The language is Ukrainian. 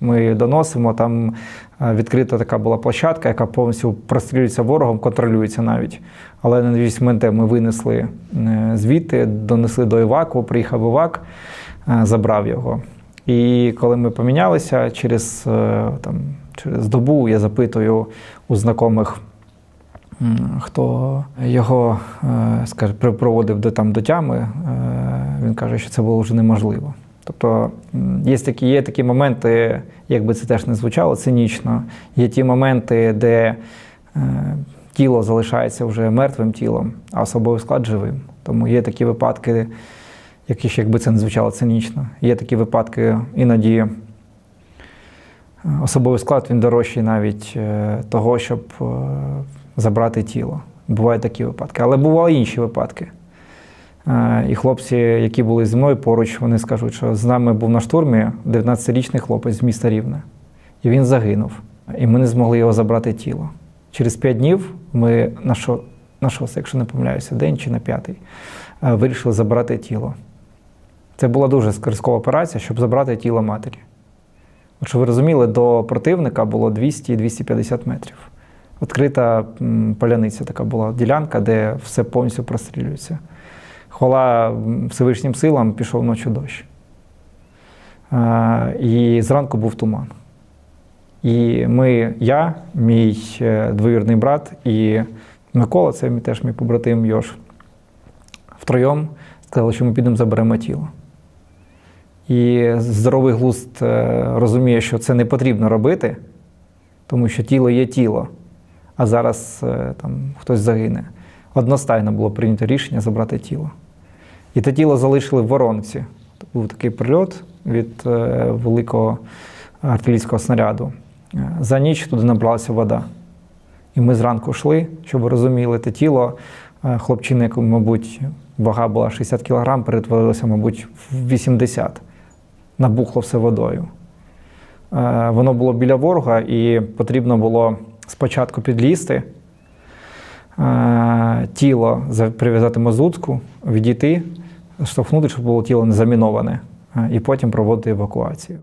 Ми доносимо, там е, відкрита така була площадка, яка повністю прострілюється ворогом, контролюється навіть. Але на 8 МНТ ми винесли е, звідти, донесли до Іваку, приїхав Івак, е, забрав його. І коли ми помінялися, через, там, через добу я запитую у знайомих, хто його скаже, припроводив до, там, до тями, він каже, що це було вже неможливо. Тобто є такі, є такі моменти, якби це теж не звучало цинічно, є ті моменти, де е, тіло залишається вже мертвим тілом, а особовий склад живим. Тому є такі випадки, які ж якби це не звучало цинічно. Є такі випадки іноді. е, Особовий склад він дорожчий навіть е, того, щоб е, забрати тіло. Бувають такі випадки. Але бували інші випадки. Е, І хлопці, які були зі мною поруч, вони скажуть, що з нами був на штурмі 19-річний хлопець з міста Рівне. І він загинув. І ми не змогли його забрати тіло. Через 5 днів ми на що, на шостий, якщо не помиляюся, день чи на п'ятий, е, вирішили забрати тіло. Це була дуже ризикова операція, щоб забрати тіло матері. От щоб ви розуміли, до противника було 200-250 метрів. Відкрита поляниця така була ділянка, де все повністю прострілюється. Хвала Всевишнім силам пішов ночі дощ. І зранку був туман. І ми, я, мій е, двоюрідний брат і Микола, це теж мій побратим Йош, втроєм сказали, що ми підемо заберемо тіло. І здоровий глузд е, розуміє, що це не потрібно робити, тому що тіло є тіло, а зараз е, там хтось загине. Одностайно було прийнято рішення забрати тіло. І те тіло залишили в воронці. Був такий прильот від е, великого артилерійського снаряду. Е, За ніч туди набралася вода. І ми зранку йшли, щоб ви розуміли, те тіло е, хлопчини, яку, мабуть, вага була 60 кг, перетворилося, мабуть, в 80 набухло все водою. Воно було біля ворога, і потрібно було спочатку підлізти, тіло за- прив'язати мазутку, відійти, штовхнути, щоб було тіло не заміноване, е, і потім проводити евакуацію.